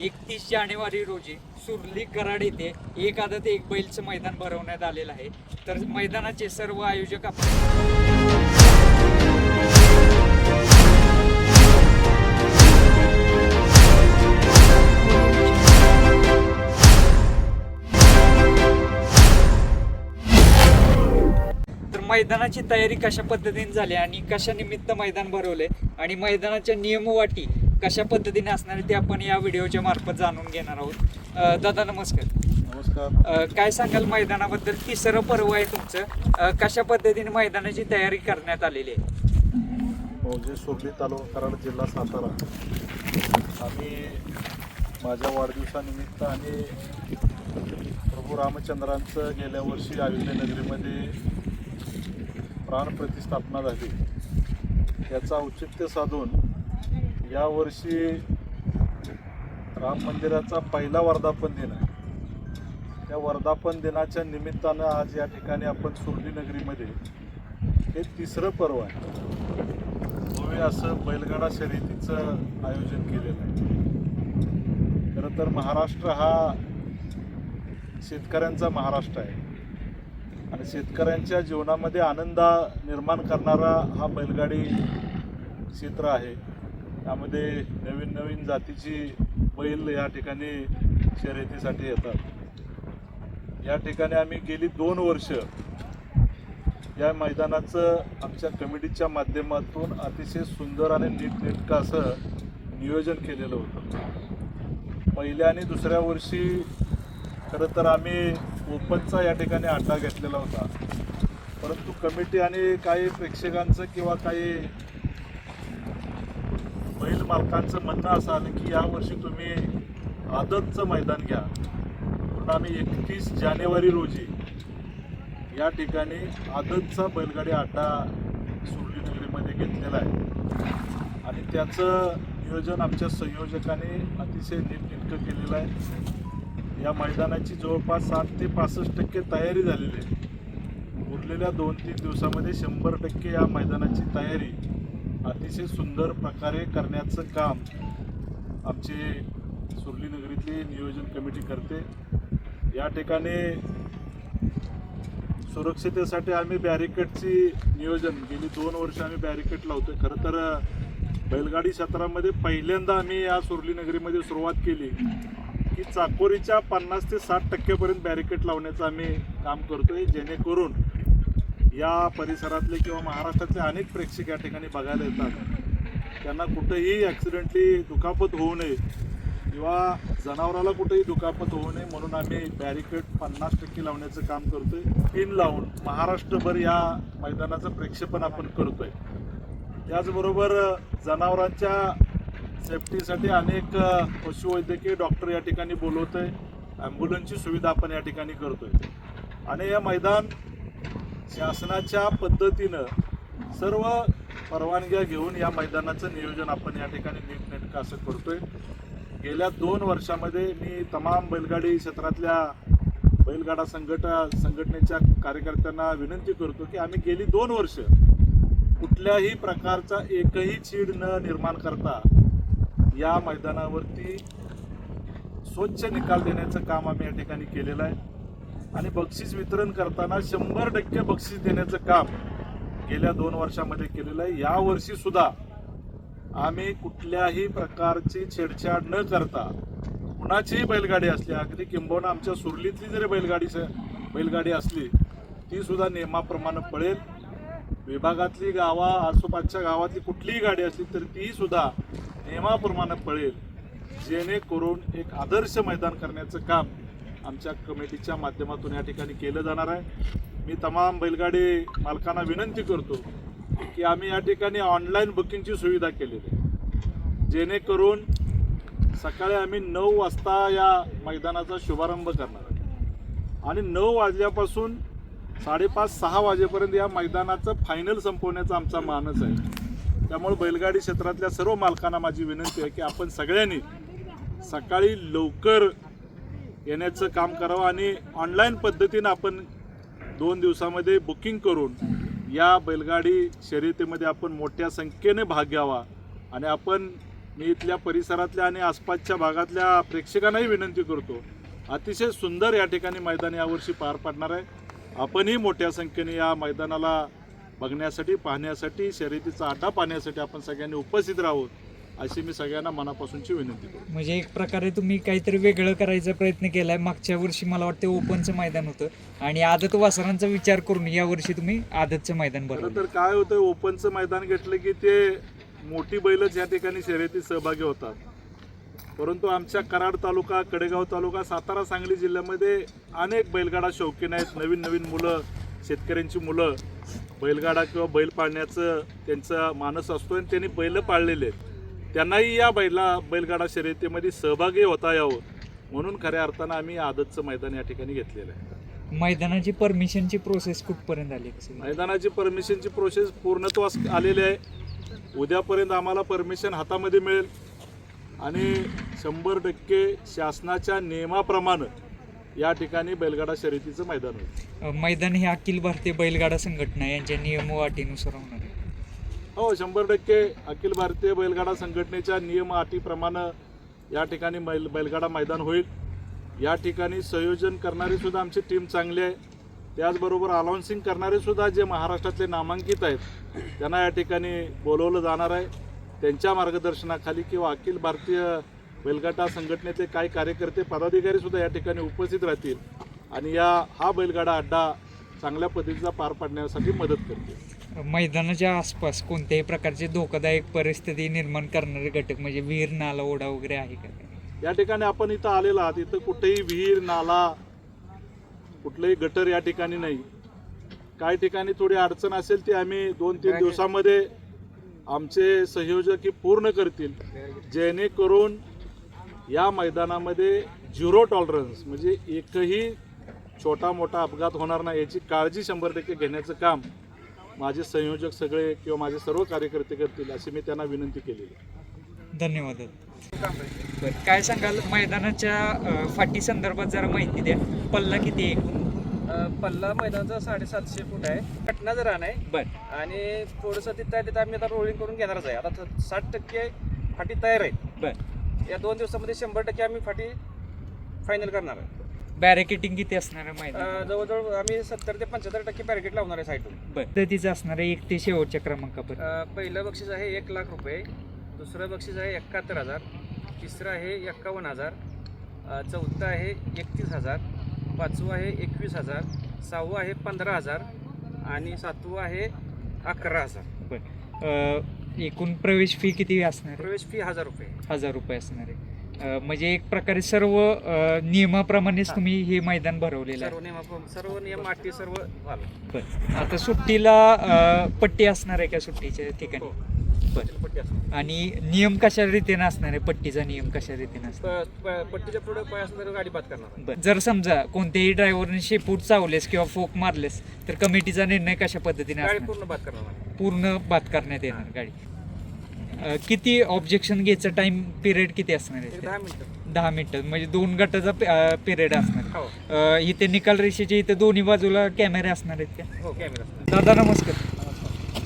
एकतीस जानेवारी रोजी सुरली कराड येथे एक आदत एक बैलचं मैदान भरवण्यात आलेलं आहे. तर मैदानाचे सर्व आयोजक आपण तर मैदानाची तयारी कशा पद्धतीने झाली आणि कशा निमित्त मैदान भरवले आणि मैदानाच्या नियमवाटी कशा पद्धतीने असणार आहे ते आपण या व्हिडिओच्या मार्फत जाणून घेणार आहोत. दादा नमस्कार. नमस्कार. काय सांगाल मैदानाबद्दल? तिसरं पर्व आहे तुमचं. कशा पद्धतीने मैदानाची तयारी करण्यात आलेली आहे? मौजे सुरली तालुका कराड जिल्हा सातारा. आम्ही माझ्या वाढदिवसानिमित्त आणि प्रभू रामचंद्रांचं गेल्या वर्षी अयोध्या नगरीमध्ये प्राणप्रतिष्ठापना झाली. याचा औचित्य साधून यावर्षी राम मंदिराचा पहिला वर्धापन दिन आहे. त्या वर्धापन दिनाच्या निमित्तानं आज या ठिकाणी आपण सुरली नगरीमध्ये हे तिसरं पर्व आहे. भव्य असं बैलगाडा शर्यतीचं आयोजन केलेलं आहे. खरं तर महाराष्ट्र हा शेतकऱ्यांचा महाराष्ट्र आहे. आणि शेतकऱ्यांच्या जीवनामध्ये आनंद निर्माण करणारा हा बैलगाडी क्षेत्र आहे. त्यामध्ये नवीन नवीन जातीची बैल या ठिकाणी शर्यतीसाठी येतात. या ठिकाणी आम्ही गेली दोन वर्ष या मैदानाचं आमच्या कमिटीच्या माध्यमातून अतिशय सुंदर आणि नीटनेटकं असं नियोजन केलेलं होतं. पहिल्या आणि दुसऱ्या वर्षी खरं तर आम्ही ओपनचा या ठिकाणी अड्डा घेतलेला होता. परंतु कमिटी आणि काही प्रेक्षकांचं किंवा काही मालकांचं म्हणणं असं आलं की यावर्षी तुम्ही आदतचं मैदान घ्या. म्हणून आम्ही एकतीस जानेवारी रोजी या ठिकाणी आदतचा बैलगाडी आटा सुरली नगरीमध्ये घेतलेला आहे. आणि त्याचं नियोजन आमच्या संयोजकाने अतिशय नीटनेटकं केलेलं आहे. या मैदानाची जवळपास साठ ते पासष्ट टक्के तयारी झालेली आहे. उरलेल्या दोन तीन दिवसामध्ये शंभर टक्के या मैदानाची तयारी अतिशय सुंदर प्रकारे करण्याचं काम आमचे सुरली नगरीतली नियोजन कमिटी करते. या ठिकाणी सुरक्षितेसाठी आम्ही बॅरिकेडची नियोजन गेली दोन वर्ष आम्ही बॅरिकेड लावतो खरं तर बैलगाडी क्षेत्रामध्ये पहिल्यांदा आम्ही या सुरली नगरीमध्ये सुरुवात केली की चाकोरीच्या पन्नास ते साठ टक्केपर्यंत बॅरिकेड लावण्याचं आम्ही काम करतोय जेणेकरून या परिसरातले किंवा महाराष्ट्रातले अनेक प्रेक्षक या ठिकाणी बघायला येतात. त्यांना कुठेही ॲक्सिडेंटली दुखापत होऊ नये किंवा जनावराला कुठेही दुखापत होऊ नये म्हणून आम्ही बॅरिकेड पन्नास टक्के लावण्याचं काम करतोय. पिन लावून महाराष्ट्रभर या मैदानाचं प्रेक्षेपण आपण करतोय. त्याचबरोबर जनावरांच्या सेफ्टीसाठी अनेक पशुवैद्यकीय डॉक्टर या ठिकाणी बोलवतोय. ॲम्ब्युलन्सची सुविधा आपण या ठिकाणी करतोय. आणि हे मैदान शासनाच्या पद्धतीनं सर्व परवानग्या घेऊन या मैदानाचं नियोजन आपण या ठिकाणी नीटनेटकं असं करतोय. गेल्या दोन वर्षामध्ये मी तमाम बैलगाडी क्षेत्रातल्या बैलगाडा संघट संघटनेच्या कार्यकर्त्यांना विनंती करतो की आम्ही गेली दोन वर्ष कुठल्याही प्रकारचा एकही चीड न निर्माण करता या मैदानावरती स्वच्छ निकाल देण्याचं काम आम्ही या ठिकाणी केलेलं आहे. आणि बक्षीस वितरण करताना शंभर टक्के बक्षीस देण्याचं काम गेल्या दोन वर्षामध्ये केलेलं आहे. यावर्षी सुद्धा आम्ही कुठल्याही प्रकारची छेडछाड न करता कुणाचीही बैलगाडी असली अगदी किंबहुना आमच्या सुरलीतली जरी बैलगाडी स- बैलगाडी असली ती सुद्धा नियमाप्रमाणे पळेल. विभागातली गावा आसोपासच्या गावातली कुठलीही गाडी असली तर ती सुद्धा नियमाप्रमाणे पळेल. जेणेकरून एक आदर्श मैदान करण्याचं काम आमच्या कमिटीच्या माध्यमातून या ठिकाणी केलं जाणार आहे. मी तमाम बैलगाडी मालकांना विनंती करतो की आम्ही या ठिकाणी ऑनलाईन बुकिंगची सुविधा केलेली आहे. जेणेकरून सकाळी आम्ही नऊ वाजता या मैदानाचा शुभारंभ करणार आहे. आणि नऊ वाजल्यापासून साडेपाच सहा वाजेपर्यंत या मैदानाचं फायनल संपवण्याचा आमचा मानस आहे. त्यामुळे बैलगाडी क्षेत्रातल्या सर्व मालकांना माझी विनंती आहे की आपण सगळ्यांनी सकाळी लवकर येण्याचं काम करावं आणि ऑनलाईन पद्धतीनं आपण दोन दिवसामध्ये बुकिंग करून या बैलगाडी शर्यतीमध्ये आपण मोठ्या संख्येने भाग घ्यावा. आणि आपण मी इथल्या परिसरातल्या आणि आसपासच्या भागातल्या प्रेक्षकांनाही विनंती करतो अतिशय सुंदर या ठिकाणी मैदान यावर्षी पार पाडणार आहे. आपणही मोठ्या संख्येने या मैदानाला बघण्यासाठी पाहण्यासाठी शर्यतीचा आटा पाहण्यासाठी आपण सगळ्यांनी उपस्थित राहूत अशी मी सगळ्यांना मनापासूनची विनंती करतो. म्हणजे एक प्रकारे तुम्ही काहीतरी वेगळं करायचा प्रयत्न केलाय. मागच्या वर्षी मला वाटतं ओपनचं मैदान होतं. आणि आदत वासरांचा विचार करून या वर्षी तुम्ही आदतचं मैदान खरं बनवलं. तर काय होतं ओपनचं मैदान घेतलं की ते मोठी बैलच या ठिकाणी शर्यतीत सहभागी होतात. परंतु आमच्या कराड तालुका कडेगाव तालुका सातारा सांगली जिल्ह्यामध्ये अनेक बैलगाडा शौकीन आहेत. नवीन नवीन मुलं शेतकऱ्यांची मुलं बैलगाडा किंवा बैल पाळण्याचं त्यांचा मानस असतो आणि त्यांनी बैल पाळलेले आहेत. त्यांनाही या बैला बैलगाडा शर्यतीमध्ये सहभागी होता यावं म्हणून खऱ्या अर्थानं आम्ही आदतचं मैदान या ठिकाणी घेतलेलं आहे. मैदानाची परमिशनची प्रोसेस कुठपर्यंत आली कसं मैदानाची परमिशनची प्रोसेस पूर्णत्वास आलेली आहे. उद्यापर्यंत आम्हाला परमिशन हातामध्ये मिळेल. आणि शंभर टक्के शासनाच्या नियमाप्रमाणे या ठिकाणी बैलगाडा शर्यतीचं मैदान होईल. मैदान हे अखिल भारतीय बैलगाडा संघटना यांच्या नियम व अटीनुसार होणार. हो शंभर टक्के अखिल भारतीय बैलगाडा संघटनेच्या नियम अटीप्रमाणे या ठिकाणी बैल बैलगाडा मैदान होईल. या ठिकाणी संयोजन करणारी सुद्धा आमची टीम चांगली आहे. त्याचबरोबर अलाउन्सिंग करणारे सुद्धा जे महाराष्ट्रातले नामांकित आहेत त्यांना या ठिकाणी बोलवलं जाणार आहे. त्यांच्या मार्गदर्शनाखाली किंवा अखिल भारतीय बैलगाडा संघटनेतले काही कार्यकर्ते पदाधिकारी सुद्धा या ठिकाणी उपस्थित राहतील आणि या हा बैलगाडा अड्डा चांगल्या पद्धतीचा पार पाडण्यासाठी मदत करतील. मैदानाच्या आसपास कोणत्याही प्रकारचे धोकादायक परिस्थिती निर्माण करणारे घटक म्हणजे विहीर नाला ओढा वगैरे आहे का? या ठिकाणी आपण इथं आलेलो आहात. इथं कुठेही विहीर नाला कुठलंही गटर या ठिकाणी नाही. काही ठिकाणी थोडी अडचण असेल ती आम्ही दोन तीन दिवसामध्ये आमचे संयोजक ही पूर्ण करतील. जेणेकरून या मैदानामध्ये झिरो टॉलरन्स म्हणजे एकही छोटा मोठा अपघात होणार नाही. याची काळजी शंभर टक्के घेण्याचं काम माझे संयोजक सगळे किंवा माझे सर्व कार्यकर्ते करतील अशी मी त्यांना विनंती केलेली आहे. धन्यवाद. बरं काय सांगाल? मैदानाच्या फाटी संदर्भात जरा माहिती द्या. पल्ला किती आहे पल्ला मैदानाचा साडेसातशे फूट आहे. कटनाचं रान आहे. बरं. आणि थोडंसं तिथं आहे तिथं आम्ही आता रोलिंग करून घेणारच आहे. आता साठ टक्के फाटी तयार आहे बरं. या दोन दिवसामध्ये शंभर टक्के आम्ही फाटी फायनल करणार आहे. बॅरिकेटिंग किती असणार आहे अ, जवळजवळ आम्ही सत्तर ते पंच्याहत्तर टक्के बॅरिकेट लावणार आहे साईडून. बरं. पद्धतीचं असणार आहे एक ते शेवटच्या क्रमांकापर्यंत. अ, पहिलं बक्षीस आहे एक लाख रुपये. दुसरं बक्षीस आहे एकाहत्तर हजार. तिसरं आहे एक्कावन्न हजार. अ, चौथं आहे एकतीस हजार. पाचवं आहे एकवीस हजार. सहावं आहे पंधरा हजार. आणि सातवं आहे अकरा हजार. अं, एकूण प्रवेश फी किती असणार आहे? प्रवेश फी हजार रुपये. हजार रुपये असणार आहे. म्हणजे एक प्रकारे सर्व नियमाप्रमाणेच. तुम्ही हे मैदान भरवलेलं सर्व नियम सर्व नियम अटी सर्व झालं आहे बरं. आता सुट्टीला अं, पट्टी असणार आहे का सुट्टीच्या ठिकाणी? हो. बरं. पट्टी असते आणि नियम कशा रीतीने असणार आहे? पट्टीचा नियम कशा रीतीने असणार? प- प- पट्टीच्या पुढे पाय गाडी बाद करणार. बरं. जर समजा कोणत्याही ड्रायव्हरने शेपूट चावलेस किंवा फोक मारलेस तर कमिटीचा निर्णय कशा पद्धतीने गाडी असणार? पूर्ण बाद करणार. पूर्ण बाद करण्यात येणार गाडी. अं, किती ऑब्जेक्शन घ्यायचा? टाइम पिरियड किती असणार एक आहे दहा मिनिटं दहा मिनिटं म्हणजे दोन गटाचा पिरियड असणार. हो. अं, इथे निकाल रेषेचे इथे दोन्ही बाजूला कॅमेरे असणार आहेत का? हो कॅमेरा दादा नमस्कार.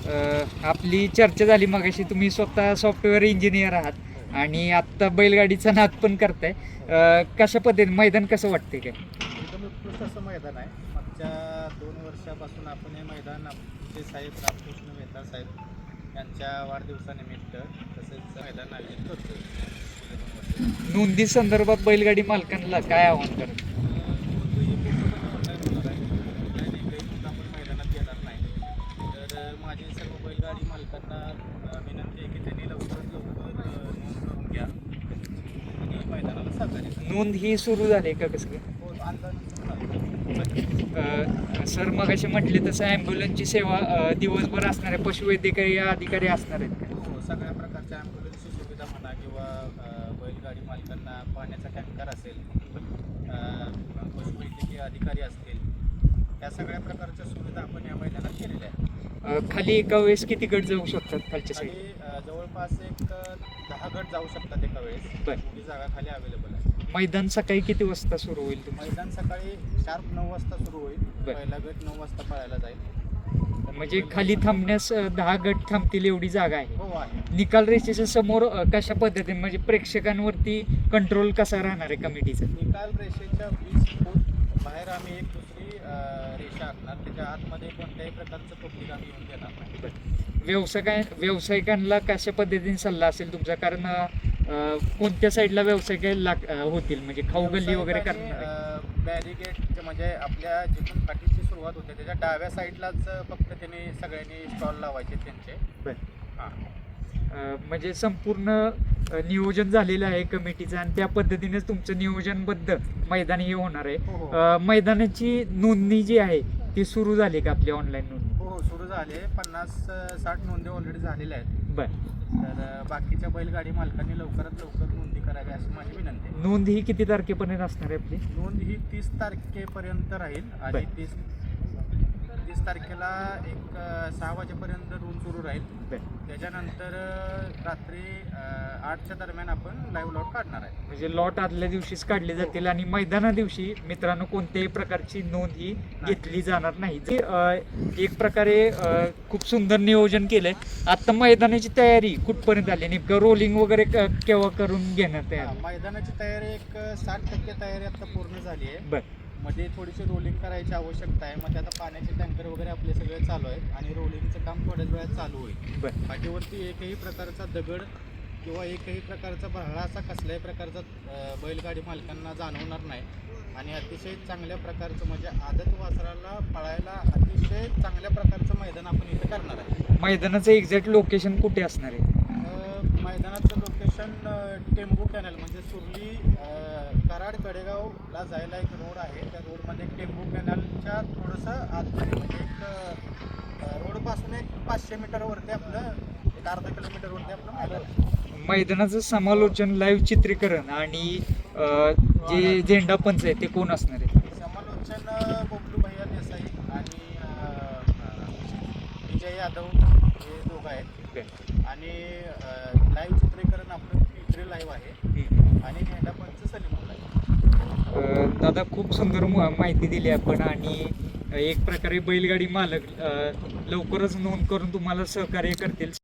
अं, आपली चर्चा झाली मगाशी. तुम्ही स्वतः सॉफ्टवेअर इंजिनियर आहात आणि आत्ता बैलगाडीचा नाद पण करताय. अं, कशा पद्धतीने मैदान कसं वाटते काय? एकदम उत्कृष्ट असं मैदान आहे. मागच्या दोन वर्षापासून आपण हे मैदान आमचे साहेब रामकृष्ण मेहता साहेब यांच्या वाढदिवसानिमित्त तसेच मैदान आयोजित करतो नोंदी संदर्भात बैलगाडी मालकांना काय आव्हान करत? आपण मैदानात येणार नाही तर माझी सर्व बैलगाडी मालकांना विनंती आहे की त्यांनी लवकरात लवकर नोंद करून घ्या आणि मैदानाला सहकार्य नोंद ही सुरू झाली का कसं काय? सुरू मग असे म्हटले तसं ॲम्ब्युलन्सची सेवा दिवसभर असणार आहे पशुवैद्यकीय अधिकारी असणार आहेत का? हो सगळ्या प्रकारच्या ॲम्ब्युलन्सची सुविधा म्हणा किंवा बैलगाडी मालकांना पाण्याचा टँकर असेल पशुवैद्यकीय अधिकारी असतील या सगळ्या प्रकारच्या सुविधा आपण या मैदानात केलेल्या आहेत. खाली एका वेळेस किती गट जाऊ शकतात खालच्या साईड जवळपास एक दहा गट जाऊ शकतात एका वेळेस. जागा खाली अवेलेबल आहे. मैदान सकाळी किती वाजता सुरू होईल तुमचं मैदान सकाळी शार्प नऊ वाजता सुरू होईल. बरं. पहिला गट नऊ वाजता पळायला जाईल. म्हणजे खाली थांबण्यास अ, दहा गट थांबतील एवढी जागा आहे. हो आहे. निकाल रेषेच्या समोर अ, कशा पद्धतीने म्हणजे प्रेक्षकांवरती कंट्रोल कसा राहणार आहे कमिटीचा? निकाल रेषेच्या वीस फूट बाहेर आम्ही एक दुसरी अ, रेषा आखणार. त्याच्या आतमध्ये कोणत्याही प्रकारचं पब्लिक आम्ही येऊन देणार नाही. व्यवसाय व्यावसायिकांना कशा पद्धतीने सल्ला असेल तुमचा? कारण अ, कोणत्या साईडला व्यावसायिक लाग होतील? म्हणजे खाऊ गल्ली वगैरे करणार? बॅरिगेट म्हणजे आपल्या जिथून पाठीची सुरुवात होते त्याच्या डाव्या साईडलाच फक्त त्यांनी सगळ्यांनी स्टॉल लावायचे त्यांचे. बरं. हां. म्हणजे संपूर्ण नियोजन झालेलं आहे कमिटीचं आणि त्या पद्धतीनेच तुमचं नियोजनबद्ध मैदान हे होणार आहे. हो हो. मैदानाची नोंदणी जी आहे ती सुरू झाली का आपली ऑनलाईन नोंदणी? हो हो सुरू झाले पन्नास साठ नोंदी ऑलरेडी झालेल्या आहेत. बर. तर बाकीच्या बैलगाडी मालकांनी लवकरात लवकर नोंदी करावी अशी माझी विनंती आहे नोंद ही किती तारखेपर्यंत असणार आहे आपली नोंद ही तीस तारखेपर्यंत राहील आणि बर. तीस तीस तारखेला एक सहा वाजेपर्यंत नोंद सुरू राहील. त्याच्यानंतर रात्री आठच्या दरम्यान आपण लाईव्ह लॉट काढणार आहे. म्हणजे लॉट आदल्या दिवशीच काढले जातील आणि मैदाना दिवशी मित्रांनो कोणत्याही प्रकारची नोंद ही घेतली जाणार नाही. जे, अ, एक प्रकारे अ, खूप सुंदर नियोजन केलंय. आता मैदानाची तयारी कुठपर्यंत आली? नेमकं रोलिंग वगैरे क- केव्हा करून घेण्यात हा, तयार? मैदानाची तयारी एक साठ टक्के तयारी आता पूर्ण झाली आहे. बर. मध्ये थोडीशी रोलिंग करायची आवश्यकता आहे. मग आता पाण्याचे टँकर वगैरे आपले सगळे चालू आहेत आणि रोलिंगचं काम थोड्याच वेळात चालू होईल. पाठीवरती एकही प्रकारचा दगड किंवा एकही प्रकारचा बहळा असा कसल्याही प्रकारचा बैलगाडी मालकांना जाणवणार नाही. आणि अतिशय चांगल्या प्रकारचं म्हणजे आदत वासराला पळायला अतिशय चांगल्या प्रकारचं मैदान आपण इथं करणार आहे. मैदानाचं एक्झॅक्ट लोकेशन कुठे असणार आहे? मैदानाचं लोकेशन टेंबू कॅनल म्हणजे सुरली कराड कडेगावला जायला एक रोड आहे. त्या रोडमध्ये टेंबू कॅनलच्या थोडंसं आतमध्ये म्हणजे एक रोडपासून एक पाचशे मीटरवरती आपलं एक अर्धा किलोमीटरवरती आपलं मैदान. मैदानाचं समालोचन लाईव्ह चित्रीकरण आणि अ, जे झेंडा पंच आहे ते कोण असणार आहे? समालोचन अ, बबलू भैया देसाई आणि अ, अ, विजय यादव हे दोघं आहेत. आणि लाईव्ह चित्रीकरण आपलं पित्रे लाईव्ह आहे. आणि झेंडापंच सलीम आहे दादा खूप सुंदर माहिती दिली आपण आणि एक प्रकारे बैलगाडी मालक लवकरच नोंद करून तुम्हाला सहकार्य करतील.